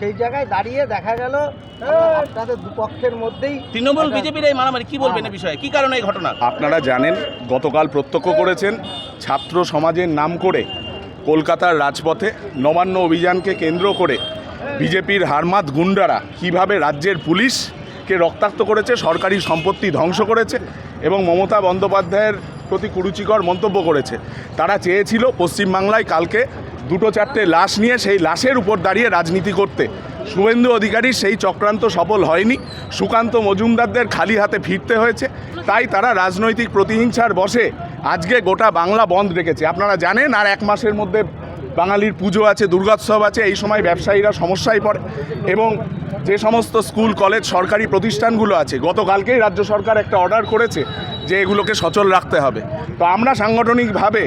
সেই জায়গায় দাঁড়িয়ে দেখা গেল আপনাদের দুপক্ষের মধ্যেই তৃণমূল বিজেপির এই মারামারি কি বলবেন এই বিষয়ে? কি কারণে এই ঘটনা? আপনারা জানেন গতকাল প্রত্যক্ষ করেছেন ছাত্র সমাজের নাম করে কলকাতার রাজপথে নবান্ন অভিযানকে কেন্দ্র করে বিজেপির হারমাত গুন্ডারা কীভাবে রাজ্যের পুলিশকে রক্তাক্ত করেছে, সরকারি সম্পত্তি ধ্বংস করেছে এবং মমতা বন্দ্যোপাধ্যায়ের প্রতি কুরুচিকর মন্তব্য করেছে। তারা চেয়েছিল পশ্চিমবাংলায় কালকে দুটো চারটে লাশ নিয়ে সেই লাশের উপর দাঁড়িয়ে রাজনীতি করতে। শুভেন্দু অধিকারী সেই চক্রান্ত সফল হয়নি। সুকান্ত মজুমদারদের খালি হাতে ফিরতে হয়েছে। তাই তারা রাজনৈতিক প্রতিহিংসার বসে আজকে গোটা বাংলা বন্ধ রেখেছে। আপনারা জানেন আর এক মাসের মধ্যে বাঙালির পুজো আছে, দুর্গোৎসব আছে, এই সময় ব্যবসায়ীরা সমস্যায় পড়ে এবং যে সমস্ত স্কুল, কলেজ, সরকারি প্রতিষ্ঠানগুলো আছে, গতকালকেই রাজ্য সরকার একটা অর্ডার করেছে যে এগুলোকে সচল রাখতে হবে। তো আমরা সাংগঠনিকভাবে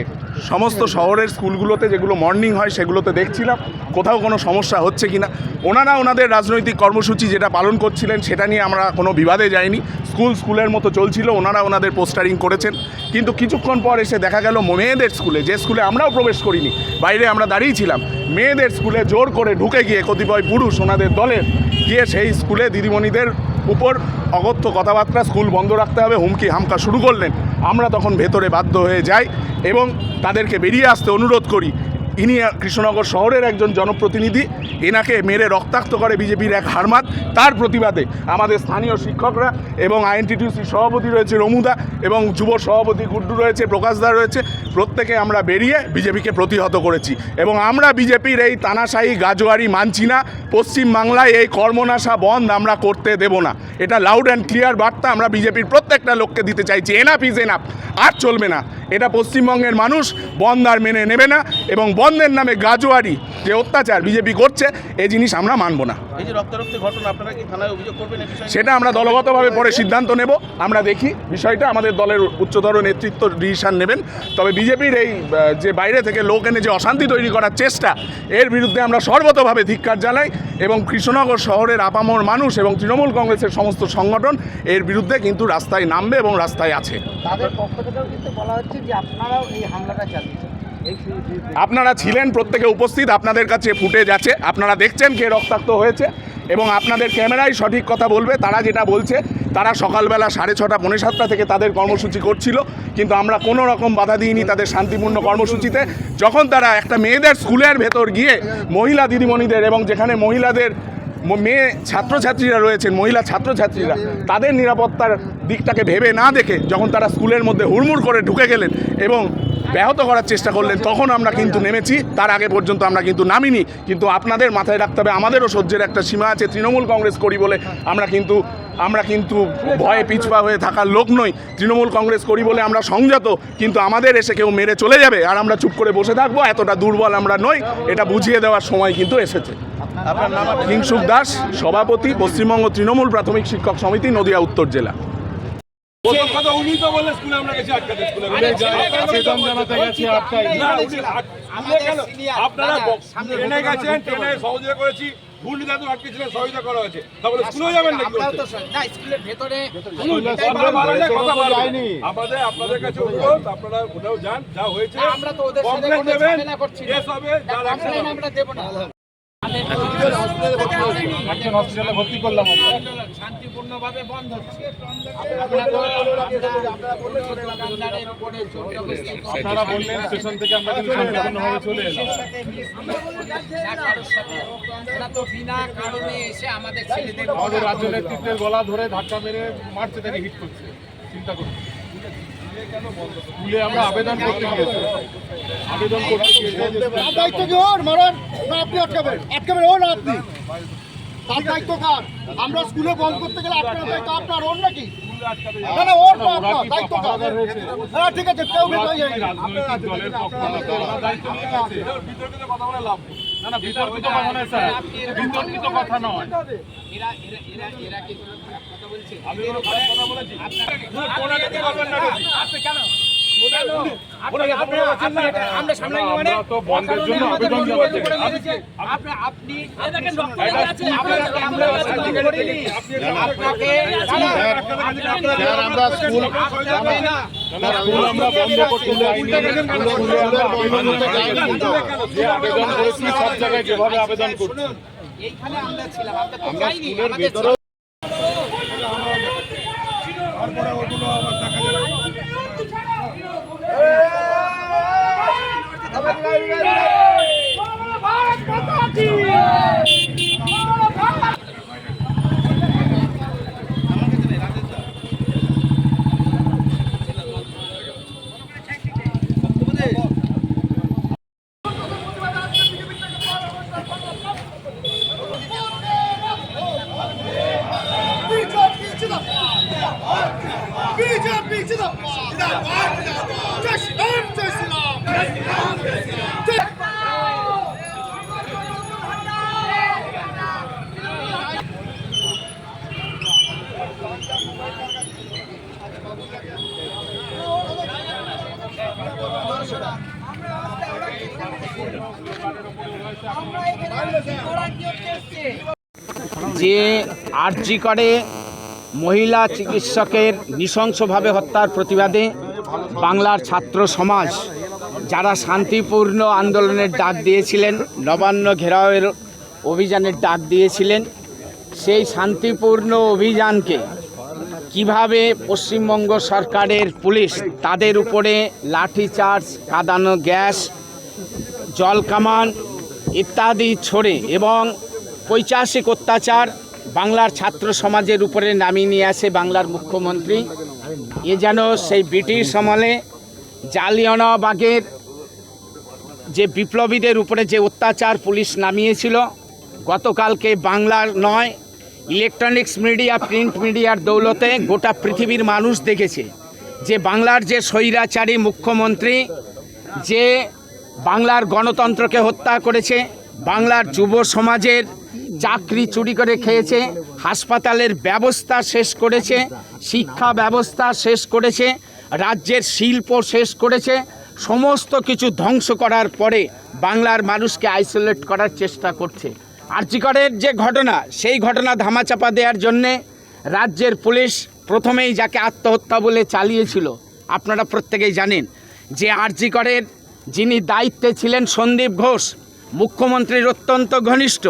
সমস্ত শহরের স্কুলগুলোতে যেগুলো মর্নিং হয় সেগুলোতে দেখছিলাম। কোথাও কোনো সমস্যা হচ্ছে কি না ওনারা ওনাদের রাজনৈতিক কর্মসূচি যেটা পালন করছিলেন সেটা নিয়ে আমরা কোনো বিবাদে যাইনি। স্কুল স্কুলের মতো চলছিল, ওনারা ওনাদের পোস্টারিং করেছেন। কিন্তু কিছুক্ষণ পর এসে দেখা গেল মেয়েদের স্কুলে, যে স্কুলে আমরাও প্রবেশ করিনি, বাইরে আমরা দাঁড়িয়েছিলাম মেয়েদের স্কুলে জোর করে ঢুকে গিয়ে কতিপয় পুরুষ ওনাদের দলের গিয়ে সেই স্কুলে দিদিমণিদের উপর অগত্য কথাবার্তা, স্কুল বন্ধ রাখতে হবে, হুমকি হামকা শুরু করলেন। আমরা তখন ভেতরে বাধ্য হয়ে যাই এবং তাদেরকে বেরিয়ে আসতে অনুরোধ করি। ইনি কৃষ্ণনগর শহরের একজন জনপ্রতিনিধি, এনাকে মেরে রক্তাক্ত করে বিজেপির এক হারমাত তার প্রতিবাদে আমাদের স্থানীয় শিক্ষকরা এবং আইএনটিটিউসির সভাপতি রয়েছে রমুদা এবং যুব সভাপতি গুড্ডু রয়েছে প্রকাশদা রয়েছে। প্রত্যেকে আমরা বেরিয়ে বিজেপিকে প্রতিহত করেছি এবং আমরা বিজেপির এই তানাশাহী গাজোয়ারি মানছি না। পশ্চিমবাংলায় এই কর্মনাশা বন্ধ আমরা করতে দেব না। এটা লাউড অ্যান্ড ক্লিয়ার বার্তা, আমরা বিজেপির প্রত্যেকটা লোককে দিতে চাইছি। এনাফ ইজ এনাফ আর চলবে না। এটা পশ্চিমবঙ্গের মানুষ বন্ধ আর মেনে নেবে না এবং বন্ধের নামে গাজোয়ারি যে অত্যাচার বিজেপি করছে এই জিনিস আমরা মানব না। এই যে রক্তারক্তি ঘটনা আপনারা কি থানায় অভিযোগ করবেন সেটা আমরা দলগতভাবে পরে সিদ্ধান্ত নেব। আমরা দেখি বিষয়টা। আমাদের দলের উচ্চতর নেতৃত্ব ডিসিশন নেবেন। তবে বিজেপির এই যে বাইরে থেকে লোক এনে যে অশান্তি তৈরি করার চেষ্টা এর বিরুদ্ধে আমরা সর্বতভাবে ধিক্কার জানাই এবং কৃষ্ণনগর শহরের আপামর মানুষ এবং তৃণমূল কংগ্রেসের সমস্ত সংগঠন এর বিরুদ্ধে কিন্তু রাস্তায় নামবে এবং রাস্তায় আছে। তাদের পক্ষ থেকেও কিন্তু বলা হচ্ছে যে আপনারাও এই হামলাটা চালিয়েছেন। আপনারা ছিলেন প্রত্যেকে উপস্থিত, আপনাদের কাছে ফুটেজ আছে, আপনারা দেখছেন কে রক্তাক্ত হয়েছে, এবং আপনাদের ক্যামেরাই সঠিক কথা বলবে, তারা যেটা বলছে, তারা সকালবেলা সাড়ে ছটা, পৌনে সাতটা থেকে তাদের কর্মসূচি করছিল, কিন্তু আমরা কোনো রকম বাধা দিইনি তাদের শান্তিপূর্ণ কর্মসূচিতে। যখন তারা একটা মেয়েদের স্কুলের ভেতর গিয়ে মহিলা দিদিমণিদের এবং যেখানে মহিলাদের মেয়ে ছাত্রছাত্রীরা রয়েছেন, মহিলা ছাত্রছাত্রীরা, তাদের নিরাপত্তার দিকটাকে ভেবে না দেখে যখন তারা স্কুলের মধ্যে হুড়মুড় করে ঢুকে গেলেন এবং ব্যাহত করার চেষ্টা করলেন তখন আমরা কিন্তু নেমেছি। তার আগে পর্যন্ত আমরা কিন্তু নামিনি। কিন্তু আপনাদের মাথায় রাখতে হবে আমাদেরও সহ্যের একটা সীমা আছে তৃণমূল কংগ্রেস করি বলে আমরা কিন্তু আমরা কিন্তু ভয়ে পিছপা হয়ে থাকার লোক নই। তৃণমূল কংগ্রেস করি বলে আমরা সংযত কিন্তু আমাদের এসে কেউ মেরে চলে যাবে। আর আমরা চুপ করে বসে থাকব এতটা দুর্বল আমরা নই। এটা বুঝিয়ে দেওয়ার সময় কিন্তু এসেছে। আপনার নাম আর- কিংসুক দাস সভাপতি পশ্চিমবঙ্গ তৃণমূল প্রাথমিক শিক্ষক সমিতি নদিয়া উত্তর জেলা। কথা উনি তো বললে স্কুলে আমরা গেছি আটকাতে স্কুলে। আবেদন জানাতে গেছি আটকাই না উনি আট- আমরা কেন আপনারা ট্রেনে গেছেন ট্রেনে সহযোগিতা করেছি ঘূর্ণিঝড় তো আটকেছিলেন সহযোগিতা করা হয়েছে। তারপরে স্কুলেও যাবেন নাকি আমরাও তো শুনি- না স্কুলের ভেতরে কথা বাড়ালে কথা বাড়বে। আপনাদের কাছে অনুরোধ আপনারা ওটাও যান যা হয়েছে আমরা তো ওদের সাথে ঝামেলা করছি আমরা দেবো না। শান্তিপূর্ণভাবে বন্ধ হচ্ছে আমরা তো- আমরা কোনো দোকানদারের উপরে জোর জবরদস্তি করছি না। আপনারা বললেন স্টেশন থেকে আমরা কিন্তু শান্তিপূর্ণভাবে চলে এলাম। পুলিশের সাথে মিশছি না কারোর সাথে। ওরা তো বিনা কারণে এসে আমাদের রাজ্য নেতৃত্বের গলা ধরে ধাক্কা মেরে মারছে তাকে হিট করছে। চিন্তা করুন। স্কুলে আমরা আবেদন করতে গিয়েছি। আবেদন করতে গিয়েছি দায়িত্ব কি ওর? মারান না আপনি আটকাবেন। আটকাবেন ও না আপনি। তার দায়িত্ব কার? আমরা স্কুলে বন্ধ করতে গেলে আপনার দায়িত্ব আপনার, ওর নাকি? না না, ওর আপনার, দায়িত্ব হ্যাঁ ঠিক আছে, কেউ। বিতর্কিত কথা নয় আপনি কেন? আমরা মানে স্কুল স্কুল বন্ধ করতে যে আবেদন করেছি সব জায়গায় যেভাবে আবেদন করছি আমরা ছিলাম আমরা যে আরজি করে মহিলা চিকিৎসকের নৃশংসভাবে হত্যার প্রতিবাদে বাংলার ছাত্র সমাজ, যারা শান্তিপূর্ণ আন্দোলনের ডাক দিয়েছিলেন, নবান্ন ঘেরাওয়ের অভিযানের ডাক দিয়েছিলেন, সেই শান্তিপূর্ণ অভিযানকে কীভাবে পশ্চিমবঙ্গ সরকারের পুলিশ তাদের উপরে লাঠিচার্জ, কাদানো গ্যাস, জল কামান ইত্যাদি ছড়ে এবং পৈচাসিক অত্যাচার বাংলার ছাত্র সমাজের উপরে নামিয়ে নিয়ে আসে বাংলার মুখ্যমন্ত্রী। এ যেন সেই ব্রিটিশ আমলে জালিয়ানবাগের যে বিপ্লবীদের উপরে যে অত্যাচার পুলিশ নামিয়েছিল, গতকালকে বাংলার নয়, ইলেকট্রনিক্স মিডিয়া, প্রিন্ট মিডিয়ার দৌলতে গোটা পৃথিবীর মানুষ দেখেছে যে বাংলার যে স্বৈরাচারী মুখ্যমন্ত্রী, যে বাংলার গণতন্ত্রকে হত্যা করেছে, বাংলার যুব সমাজের চাকরি চুরি করে খেয়েছে, হাসপাতালের ব্যবস্থা শেষ করেছে, শিক্ষা ব্যবস্থা শেষ করেছে, রাজ্যের শিল্প শেষ করেছে, সমস্ত কিছু ধ্বংস করার পরে বাংলার মানুষকে আইসোলেট করার চেষ্টা করছে। আর্যিকরের যে ঘটনা? সেই ঘটনা ধামাচাপা দেওয়ার জন্যে রাজ্যের পুলিশ প্রথমেই যাকে আত্মহত্যা বলে চালিয়েছিল, আপনারা প্রত্যেকেই জানেন, যে আরজিকরের যিনি দায়িত্বে ছিলেন সন্দীপ ঘোষ মুখ্যমন্ত্রীর অত্যন্ত ঘনিষ্ঠ,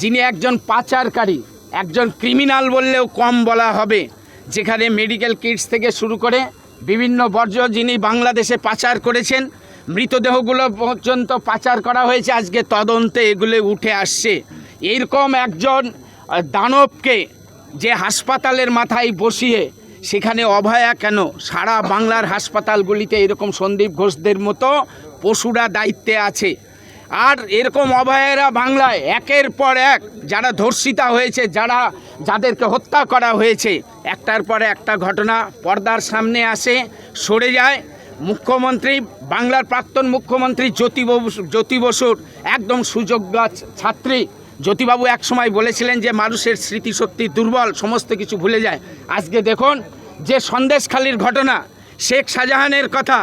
যিনি একজন পাচারকারী, একজন ক্রিমিনাল বললেও কম বলা হবে, যেখানে মেডিকেল কিটস থেকে শুরু করে বিভিন্ন বর্জ্য যিনি বাংলাদেশে পাচার করেছেন, মৃতদেহগুলো পর্যন্ত পাচার করা হয়েছে, আজকে তদন্তে এগুলো উঠে আসছে। এইরকম একজন দানবকে যে হাসপাতালের মাথায় বসিয়ে সেখানে অভয়া কেন? সারা বাংলার হাসপাতালগুলিতে এরকম সন্দীপ ঘোষদের মতো পশুরা দায়িত্বে আছে। আর এরকম অভয়েরা বাংলায় একের পর এক যারা ধর্ষিতা হয়েছে, যারা যাদেরকে হত্যা করা হয়েছে, একটার পর একটা ঘটনা পর্দার সামনে আসে, সরে যায়। মুখ্যমন্ত্রী, বাংলার প্রাক্তন মুখ্যমন্ত্রী জ্যোতি জ্যোতি বসুর একদম সুযোগ্য ছাত্রী। জ্যোতিবাবু একসময় বলেছিলেন যে, মানুষের স্মৃতিশক্তি দুর্বল, সমস্ত কিছু ভুলে যায়। আজকে দেখুন যে সন্দেশখালির ঘটনা, শেখ শাহজাহানের কথা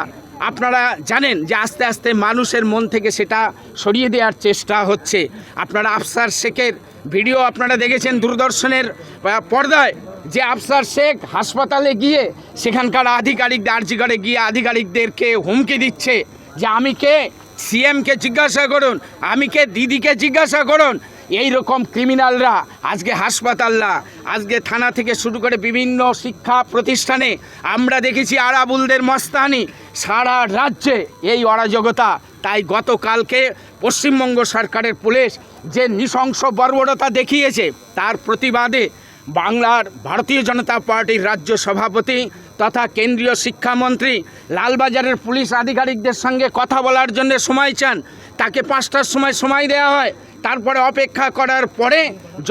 আপনারা জানেন যে আস্তে আস্তে মানুষের মন থেকে সেটা সরিয়ে দেওয়ার চেষ্টা হচ্ছে। আপনারা আফসার শেখের ভিডিও আপনারা দেখেছেন দূরদর্শনের পর্দায়, যে আফসার শেখ হাসপাতালে গিয়ে সেখানকার আধিকারিক দার্জিগড়ে গিয়ে আধিকারিকদেরকে হুমকি দিচ্ছে যে আমি কে? সিএমকে জিজ্ঞাসা করুন, আমি কে? দিদিকে জিজ্ঞাসা করুন। এই রকম ক্রিমিনালরা, আজকে হাসপাতালরা, আজকে থানা থেকে শুরু করে বিভিন্ন শিক্ষা প্রতিষ্ঠানে আমরা দেখেছি আরাবুলদের মস্তানি সারা রাজ্যে এই অরাজকতা। তাই গতকালকে পশ্চিমবঙ্গ সরকারের পুলিশ যে নৃশংস বর্বরতা দেখিয়েছে, তার প্রতিবাদে বাংলার ভারতীয় জনতা পার্টির রাজ্য সভাপতি তথা কেন্দ্রীয় শিক্ষামন্ত্রী লালবাজারের পুলিশ আধিকারিকদের সঙ্গে কথা বলার জন্য সময় চান। তাকে পাঁচটার সময় সময় দেওয়া হয়। তারপরে অপেক্ষা করার পরে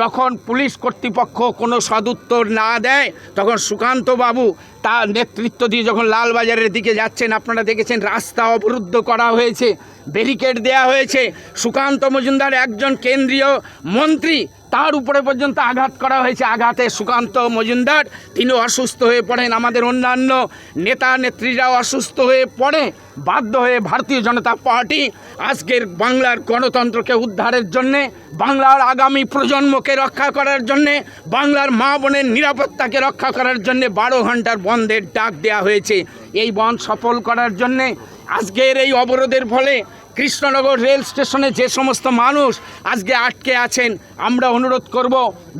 যখন পুলিশ কর্তৃপক্ষ কোনো সদুত্তর না দেয়, তখন সুকান্ত বাবু তার নেতৃত্ব দিয়ে যখন লালবাজারের দিকে যাচ্ছেন, আপনারা দেখেছেন রাস্তা অবরুদ্ধ করা হয়েছে। ব্যারিকেড দেয়া হয়েছে। সুকান্ত মজুমদার একজন কেন্দ্রীয় মন্ত্রী, তার উপরে পর্যন্ত আঘাত করা হয়েছে। আঘাতে সুকান্ত মজুমদার তিনি অসুস্থ হয়ে পড়েন। আমাদের অন্যান্য নেতা নেত্রীরাও অসুস্থ হয়ে পড়ে, বাধ্য হয়ে ভারতীয় জনতা পার্টি আজকের বাংলার গণতন্ত্রকে উদ্ধারের জন্যে, বাংলার আগামী প্রজন্মকে রক্ষা করার জন্যে, বাংলার মা বোনের নিরাপত্তাকে রক্ষা করার জন্যে বারো ঘণ্টার বন্ধের ডাক দেওয়া হয়েছে। এই বন্ধ সফল করার জন্যে আজকের এই অবরোধের ফলে কৃষ্ণনগর রেল স্টেশনে যে সমস্ত মানুষ আজকে আটকে আছেন, আমরা অনুরোধ করব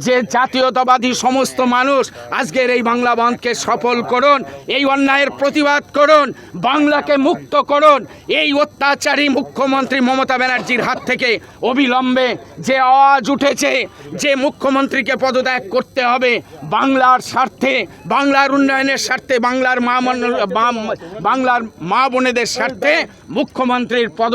যে জাতীয়তাবাদী সমস্ত মানুষ আজকের এই বাংলা বন্ধকে সফল করুন, এই অন্যায়ের প্রতিবাদ করুন, বাংলাকে মুক্ত করুন। এই অত্যাচারী মুখ্যমন্ত্রী মমতা ব্যানার্জির হাত থেকে অবিলম্বে যে আওয়াজ উঠেছে, যে মুখ্যমন্ত্রীকে পদত্যাগ করতে হবে, বাংলার স্বার্থে, বাংলার উন্নয়নের স্বার্থে, বাংলার মা বাংলার মা বোনেদের স্বার্থে মুখ্যমন্ত্রীর পদ